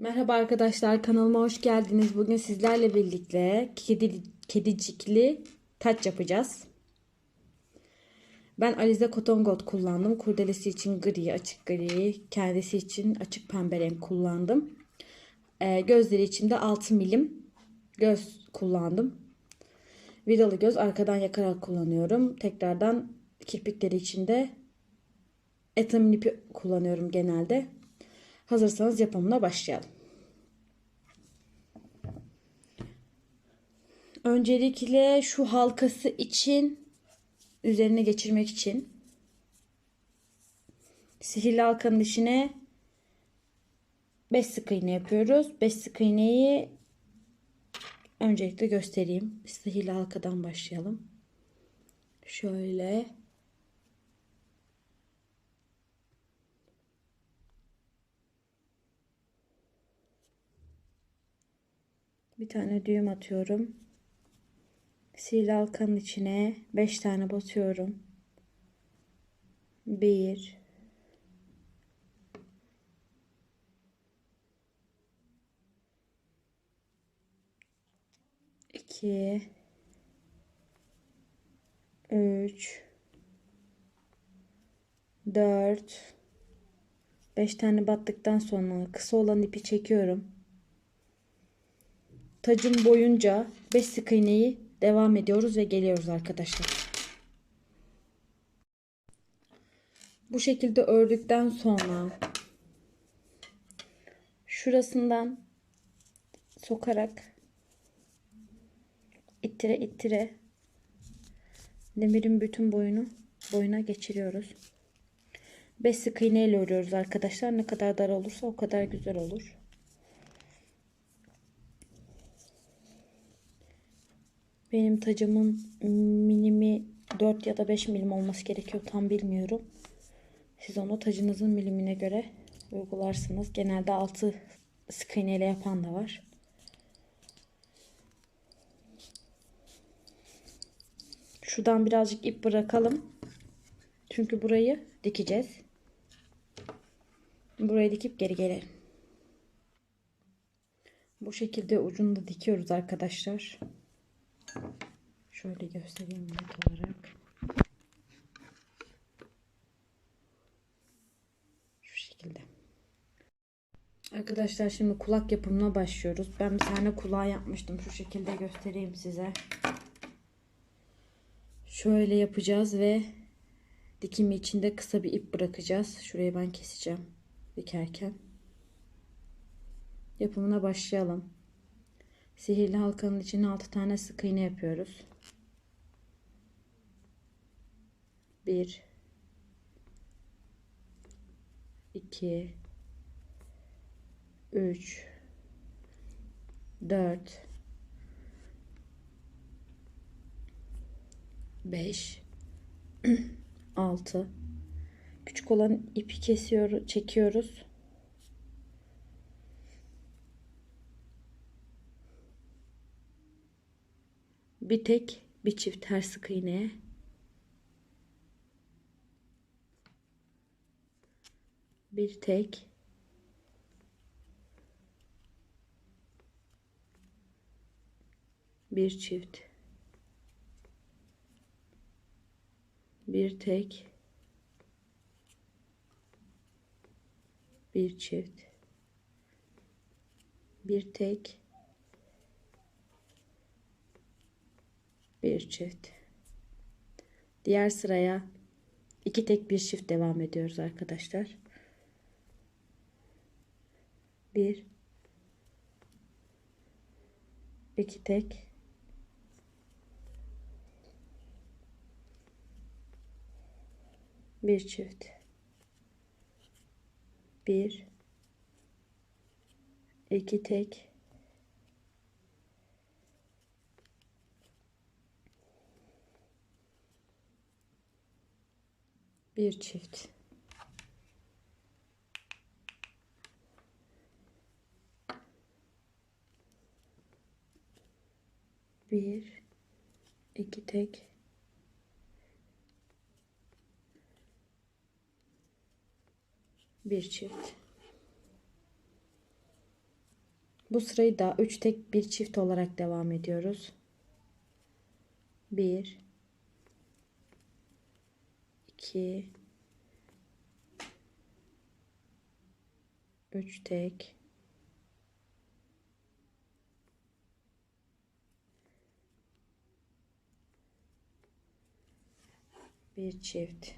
Merhaba arkadaşlar kanalıma hoş geldiniz. Bugün sizlerle birlikte kedi, kedicikli taç yapacağız. Ben Alize Cotton Gold kullandım. Kurdelesi için gri, açık gri, kendisi için açık pembe renk kullandım. Ee, gözleri için de 6 milim göz kullandım. Vidalı göz arkadan yakarak kullanıyorum. Tekrardan kirpikleri için de etamin ipi kullanıyorum genelde. Hazırsanız yapımına başlayalım. Öncelikle şu halkası için üzerine geçirmek için sihirli halkanın içine 5 sık iğne yapıyoruz. 5 sık iğneyi öncelikle göstereyim. Sihirli halkadan başlayalım. Şöyle Bir tane düğüm atıyorum. Sihirli halkanın içine 5 tane batıyorum. 1 2 3 4 5 tane battıktan sonra kısa olan ipi çekiyorum tacım boyunca 5 sık iğneyi devam ediyoruz ve geliyoruz arkadaşlar. Bu şekilde ördükten sonra şurasından sokarak ittire ittire demirin bütün boyunu boyuna geçiriyoruz. 5 sık iğne ile örüyoruz arkadaşlar. Ne kadar dar olursa o kadar güzel olur. Benim tacımın minimi 4 ya da 5 milim olması gerekiyor. Tam bilmiyorum. Siz onu tacınızın milimine göre uygularsınız. Genelde 6 sık iğne yapan da var. Şuradan birazcık ip bırakalım. Çünkü burayı dikeceğiz. Burayı dikip geri gelelim. Bu şekilde ucunu da dikiyoruz arkadaşlar. Şöyle göstereyim net olarak. Şu şekilde. Arkadaşlar şimdi kulak yapımına başlıyoruz. Ben bir tane kulağı yapmıştım. Şu şekilde göstereyim size. Şöyle yapacağız ve dikimi içinde kısa bir ip bırakacağız. Şurayı ben keseceğim dikerken. Yapımına başlayalım. Sihirli halkanın içine 6 tane sık iğne yapıyoruz. 1 2 3 4 5 6 Küçük olan ipi kesiyoruz, çekiyoruz. Bir tek bir çift ters sık iğne bir tek. Bir çift. Bir tek. Bir çift. Bir tek bir çift. Diğer sıraya iki tek bir çift devam ediyoruz arkadaşlar. Bir. İki tek. Bir çift. Bir. İki tek bir çift. Bir, iki tek, bir çift. Bu sırayı da 3 tek bir çift olarak devam ediyoruz. 1 2 3 tek. Bir çift.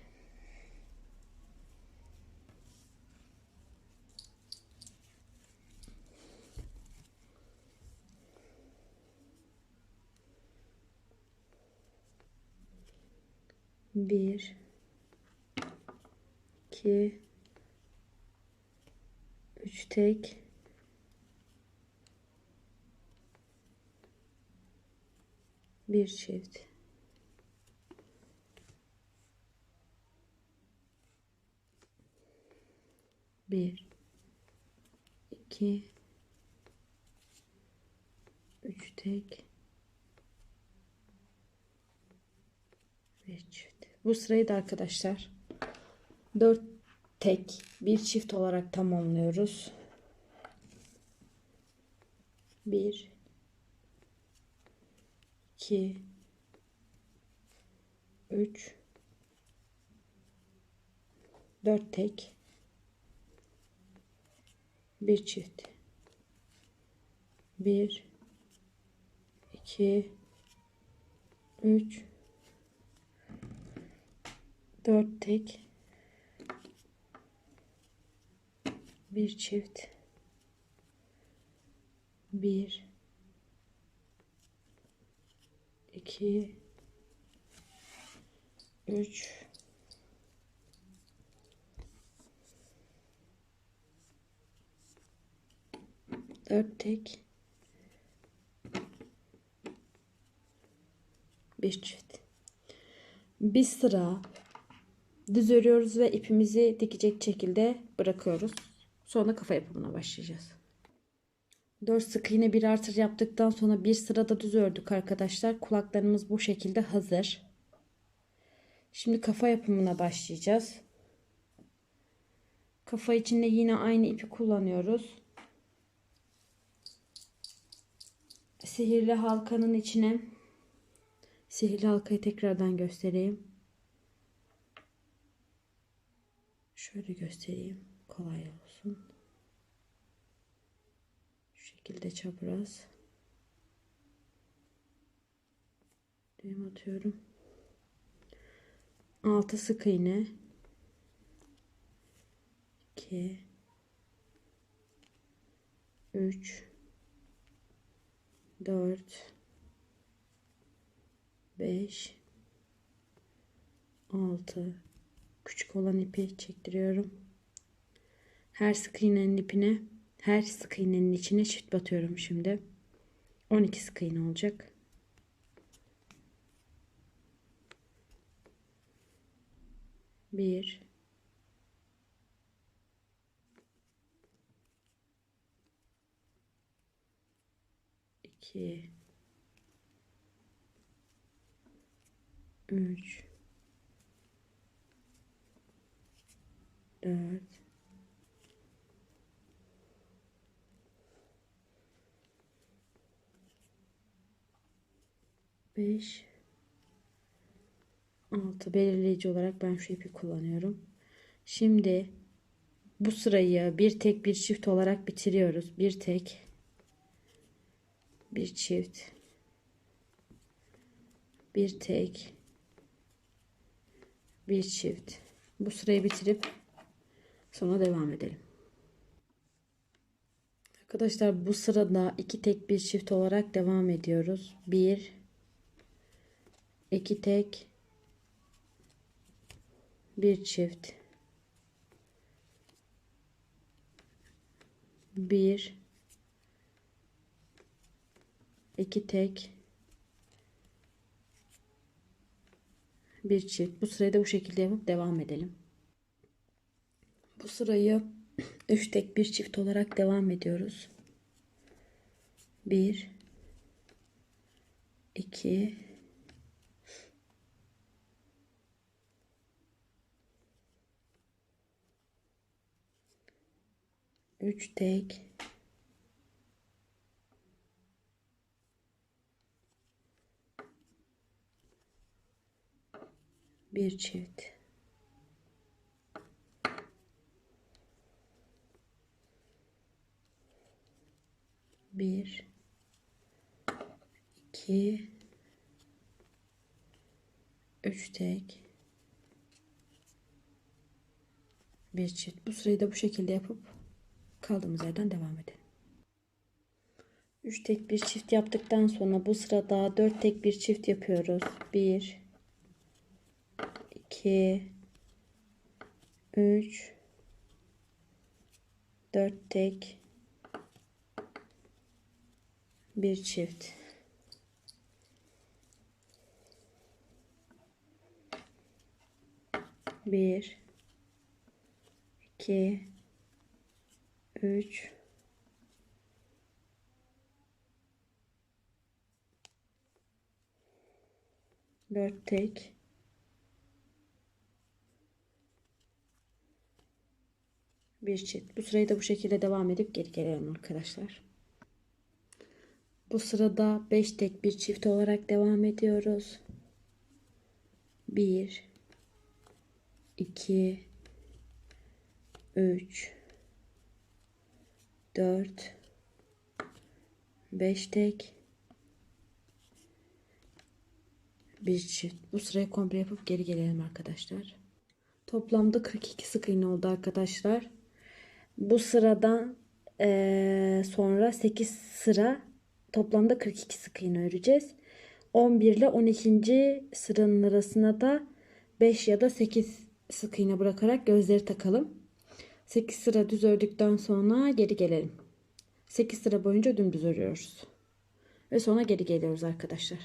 Bir iki üç tek. Bir çift. Bir iki üç tek. Bir çift. Bu sırayı da arkadaşlar. 4 tek bir çift olarak tamamlıyoruz. 1 2 3 4 tek bir çift 1 2 3 4 tek bir çift. Bir. İki. Üç. Dört tek. Bir çift. Bir sıra düz örüyoruz ve ipimizi dikecek şekilde bırakıyoruz. Sonra kafa yapımına başlayacağız. 4 sık iğne bir artır yaptıktan sonra bir sırada düz ördük arkadaşlar. Kulaklarımız bu şekilde hazır. Şimdi kafa yapımına başlayacağız. Kafa içinde yine aynı ipi kullanıyoruz. Sihirli halkanın içine sihirli halkayı tekrardan göstereyim. Şöyle göstereyim. Kolay olsun. Şu şekilde çapraz. Düğüm atıyorum. 6 sık iğne. 2 3 4 5 6 küçük olan ipi çektiriyorum. Her sık iğnenin ipine, her sık iğnenin içine çift batıyorum şimdi. 12 sık iğne olacak. Bir, iki, üç, dört, 5 6 belirleyici olarak ben şu ipi kullanıyorum. Şimdi bu sırayı bir tek bir çift olarak bitiriyoruz. Bir tek bir çift bir tek bir çift. Bu sırayı bitirip sonra devam edelim. Arkadaşlar bu sırada iki tek bir çift olarak devam ediyoruz. Bir 2 tek. Bir çift. Bir. İki tek. Bir çift. Bu sırayı da bu şekilde yapıp devam edelim. Bu sırayı üç tek bir çift olarak devam ediyoruz. Bir. İki 3 tek. Bir çift. Bir. İki. Üç tek. Bir çift. Bu sırayı da bu şekilde yapıp kaldığımız yerden devam edelim. 3 tek bir çift yaptıktan sonra bu sırada 4 tek bir çift yapıyoruz. 1 2 3 4 tek bir çift. Bir, iki, üç, dört tek, bir çift. Bu sırayı da bu şekilde devam edip geri gelelim arkadaşlar. Bu sırada 5 tek bir çift olarak devam ediyoruz. 1 2 3 4 5 tek bir çift. Bu sırayı komple yapıp geri gelelim arkadaşlar. Toplamda 42 sık iğne oldu arkadaşlar. Bu sıradan eee, sonra 8 sıra toplamda 42 sık iğne öreceğiz. 11 ile 12. sıranın arasına da 5 ya da 8 sık iğne bırakarak gözleri takalım. 8 sıra düz ördükten sonra geri gelelim. 8 sıra boyunca dümdüz örüyoruz. Ve sonra geri geliyoruz arkadaşlar.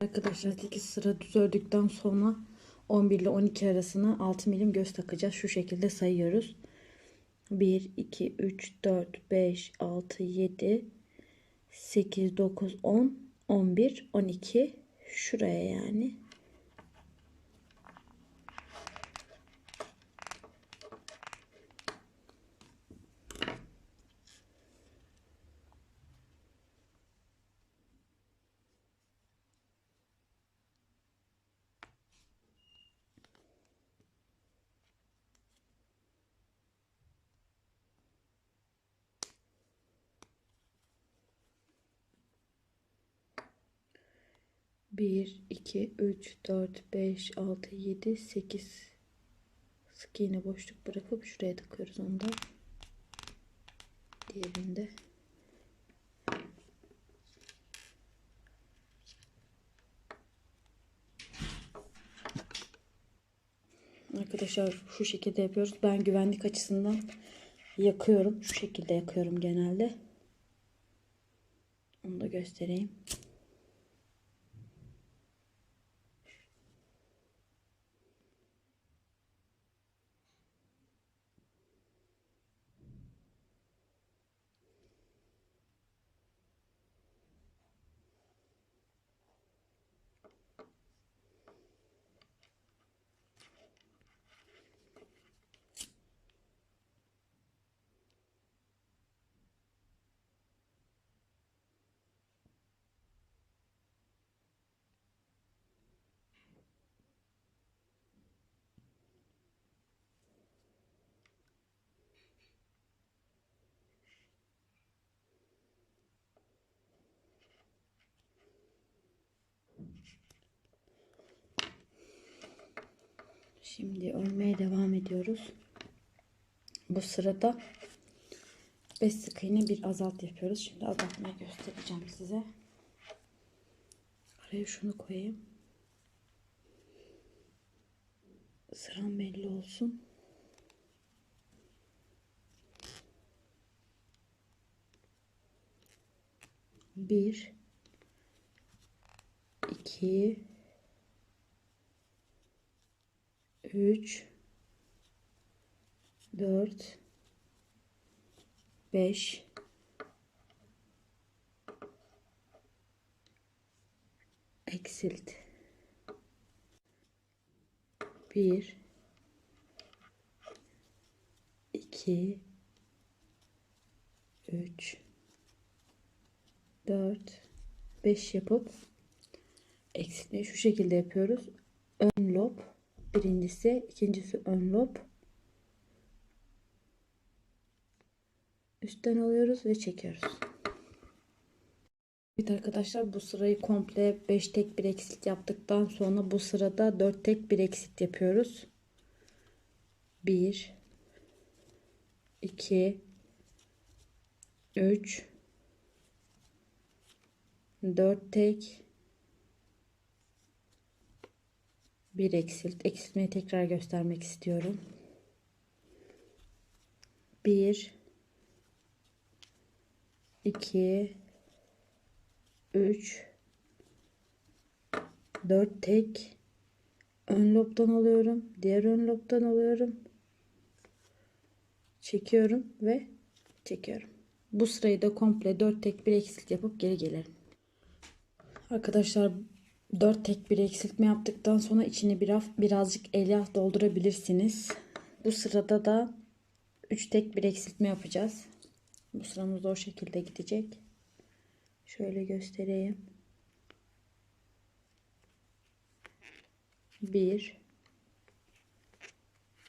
Arkadaşlar 8 sıra düz ördükten sonra 11 ile 12 arasına 6 milim göz takacağız. Şu şekilde sayıyoruz. 1, 2, 3, 4, 5, 6, 7, 8, 9, 10, 11, 12. Şuraya yani. Bir, iki, üç, dört, beş, altı, yedi, sekiz. Sık iğne boşluk bırakıp şuraya takıyoruz onu da. Diğerinde. Arkadaşlar şu şekilde yapıyoruz. Ben güvenlik açısından yakıyorum. Şu şekilde yakıyorum genelde. Onu da göstereyim. Şimdi örmeye devam ediyoruz. Bu sırada 5 sık iğne bir azalt yapıyoruz. Şimdi azaltmayı göstereceğim size. Araya şunu koyayım. Sıram belli olsun. Bir, iki, 3 4 5 eksilt. 1 2 3 4 5 yapıp eksiltmeyi şu şekilde yapıyoruz. Ön lob birincisi, ikincisi ön lob. Üstten alıyoruz ve çekiyoruz. Evet arkadaşlar bu sırayı komple 5 tek bir eksilt yaptıktan sonra bu sırada 4 tek bir eksilt yapıyoruz. 1 2 3 4 tek bir eksilt. Eksiltmeyi tekrar göstermek istiyorum. 1 2 3 4 tek ön lobdan alıyorum. Diğer ön lobdan alıyorum. Çekiyorum ve çekiyorum. Bu sırayı da komple 4 tek bir eksilt yapıp geri gelirim. Arkadaşlar 4 tek bir eksiltme yaptıktan sonra içini biraz, birazcık elyaf doldurabilirsiniz. Bu sırada da 3 tek bir eksiltme yapacağız. Bu sıramız da o şekilde gidecek. Şöyle göstereyim. 1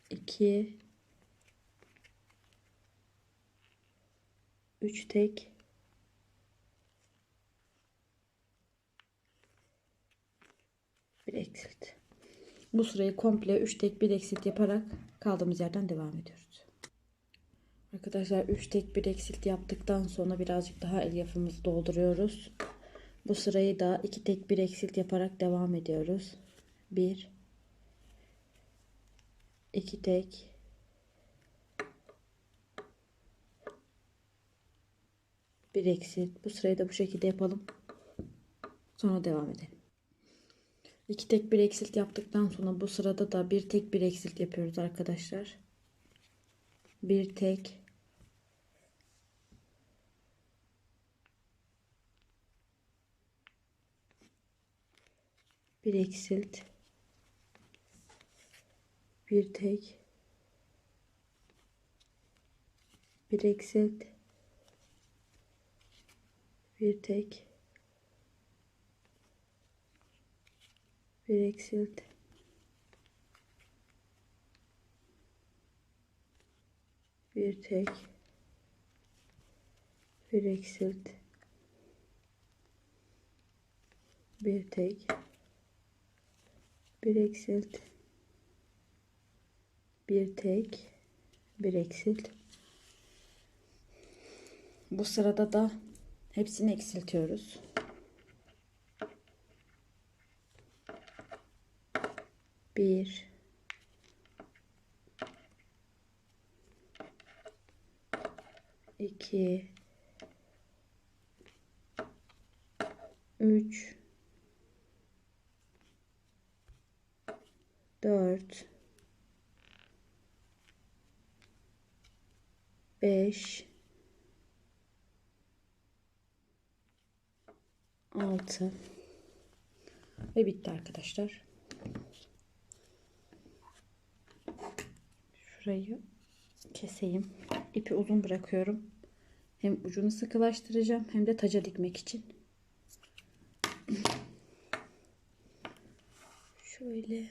2 3 tek bir eksilt. Bu sırayı komple 3 tek bir eksilt yaparak kaldığımız yerden devam ediyoruz. Arkadaşlar 3 tek bir eksilt yaptıktan sonra birazcık daha elyafımızı dolduruyoruz. Bu sırayı da 2 tek bir eksilt yaparak devam ediyoruz. 1 2 tek bir eksilt. Bu sırayı da bu şekilde yapalım. Sonra devam edelim. 2 tek bir eksilt yaptıktan sonra bu sırada da bir tek bir eksilt yapıyoruz arkadaşlar. Bir tek. Bir eksilt. Bir tek. Bir eksilt. Bir tek bir eksilt bir tek bir eksilt bir tek bir eksilt bir tek bir eksilt bu sırada da hepsini eksiltiyoruz bir. İki. Üç. Dört. Beş. Altı. Ve bitti arkadaşlar. Şurayı keseyim. İpi uzun bırakıyorum. Hem ucunu sıkılaştıracağım hem de taca dikmek için. Şöyle.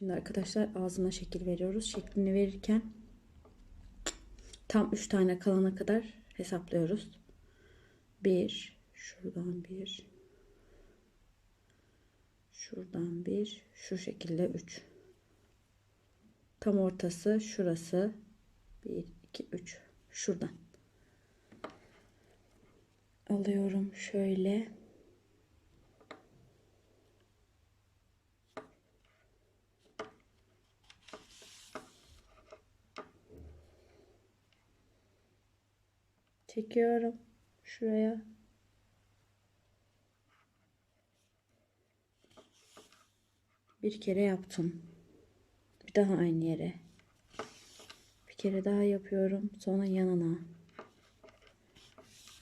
Şimdi arkadaşlar ağzına şekil veriyoruz. Şeklini verirken Tam 3 tane kalana kadar hesaplıyoruz. 1 şuradan 1 şuradan 1 şu şekilde 3 tam ortası şurası. 1 2 3 şuradan. Alıyorum şöyle çekiyorum. Şuraya. Bir kere yaptım. Bir daha aynı yere. Bir kere daha yapıyorum. Sonra yanına.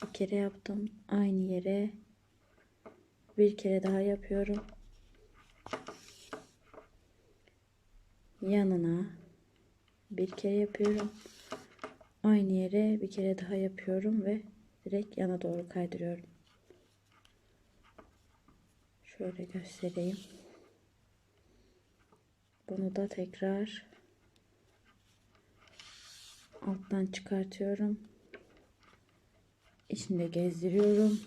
Bir kere yaptım. Aynı yere. Bir kere daha yapıyorum. Yanına. Bir kere yapıyorum aynı yere bir kere daha yapıyorum ve direkt yana doğru kaydırıyorum. Şöyle göstereyim. Bunu da tekrar alttan çıkartıyorum. İçinde gezdiriyorum.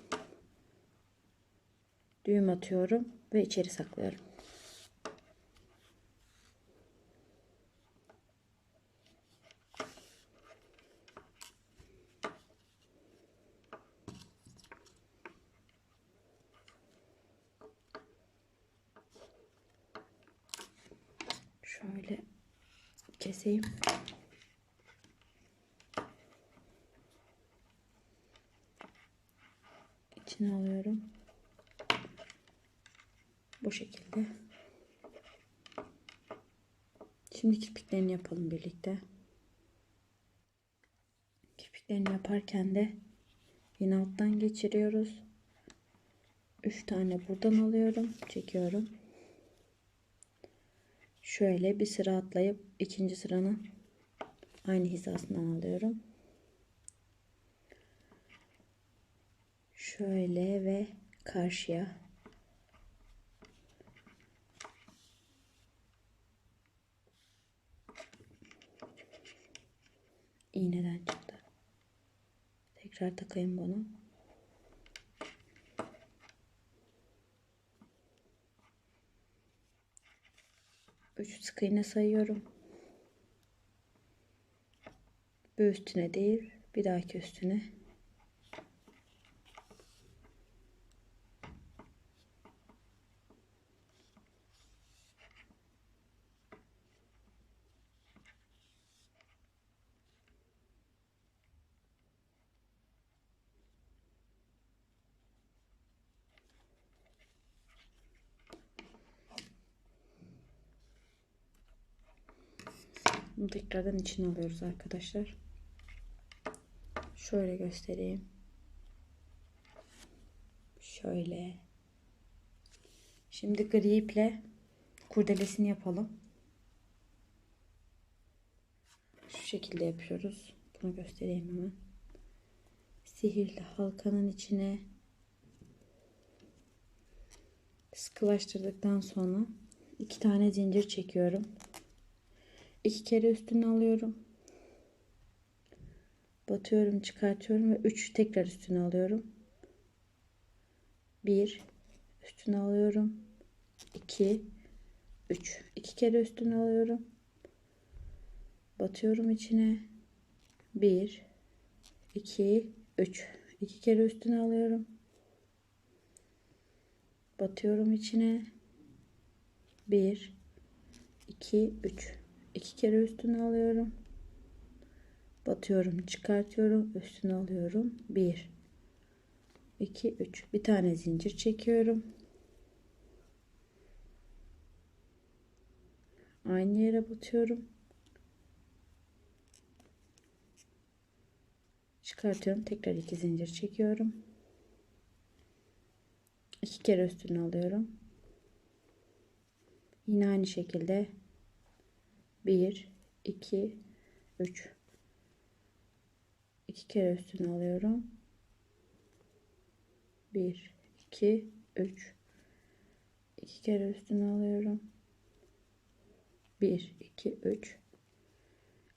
Düğüm atıyorum ve içeri saklıyorum Şöyle keseyim. İçine alıyorum. Bu şekilde. Şimdi kirpiklerini yapalım birlikte. Kirpiklerini yaparken de yine alttan geçiriyoruz. 3 tane buradan alıyorum. Çekiyorum şöyle bir sıra atlayıp ikinci sıranın aynı hizasından alıyorum. Şöyle ve karşıya iğneden çıktı. Tekrar takayım bunu. 3 sık iğne sayıyorum. Bu üstüne değil, bir dahaki üstüne. Bunu tekrardan içine alıyoruz arkadaşlar. Şöyle göstereyim. Şöyle. Şimdi gri iple kurdelesini yapalım. Şu şekilde yapıyoruz. Bunu göstereyim hemen. Sihirli halkanın içine sıkılaştırdıktan sonra iki tane zincir çekiyorum iki kere üstüne alıyorum. Batıyorum, çıkartıyorum ve 3 tekrar üstüne alıyorum. 1 üstüne alıyorum. 2 3 2 kere üstüne alıyorum. Batıyorum içine. 1 2 3 2 kere üstüne alıyorum. Batıyorum içine. 1 2 3 iki kere üstüne alıyorum. Batıyorum, çıkartıyorum, üstüne alıyorum. 1 2 3 bir tane zincir çekiyorum. Aynı yere batıyorum. Çıkartıyorum. Tekrar iki zincir çekiyorum. iki kere üstüne alıyorum. Yine aynı şekilde 1 2 3 2 kere üstüne alıyorum. 1 2 3 2 kere üstüne alıyorum. 1 2 3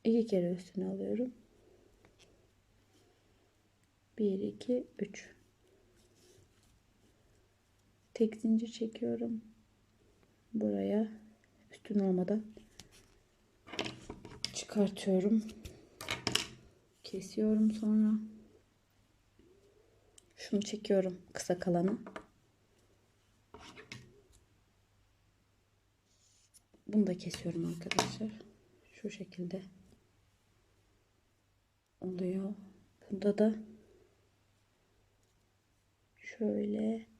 2 kere üstüne alıyorum. 1 2 3 tek zincir çekiyorum. Buraya üstün olmadan çıkartıyorum. Kesiyorum sonra. Şunu çekiyorum kısa kalanı. Bunu da kesiyorum arkadaşlar. Şu şekilde oluyor. Bunda da şöyle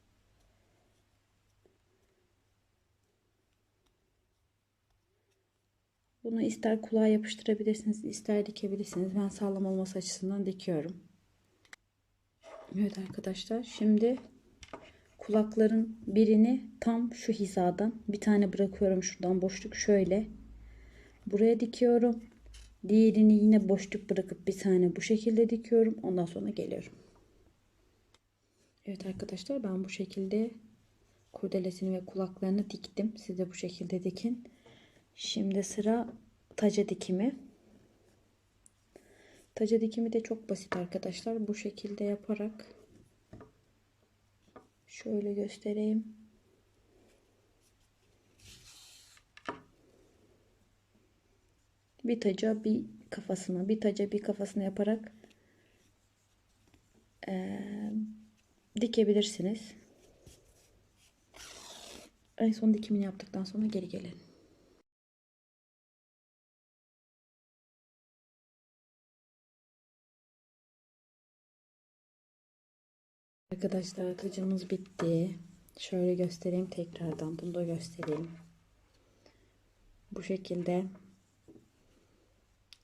Bunu ister kulağa yapıştırabilirsiniz, ister dikebilirsiniz. Ben sağlam olması açısından dikiyorum. Evet arkadaşlar, şimdi kulakların birini tam şu hizadan bir tane bırakıyorum şuradan boşluk şöyle. Buraya dikiyorum. Diğerini yine boşluk bırakıp bir tane bu şekilde dikiyorum. Ondan sonra geliyorum. Evet arkadaşlar ben bu şekilde kurdelesini ve kulaklarını diktim. Siz de bu şekilde dikin. Şimdi sıra taca dikimi. Taca dikimi de çok basit arkadaşlar. Bu şekilde yaparak şöyle göstereyim. Bir taca bir kafasına, bir taca bir kafasına yaparak ee, dikebilirsiniz. En son dikimini yaptıktan sonra geri gelelim. Arkadaşlar tacımız bitti. Şöyle göstereyim tekrardan. Bunu da göstereyim. Bu şekilde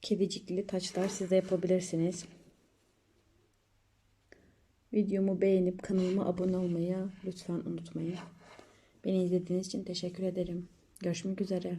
kedicikli taçlar siz de yapabilirsiniz. Videomu beğenip kanalıma abone olmayı lütfen unutmayın. Beni izlediğiniz için teşekkür ederim. Görüşmek üzere.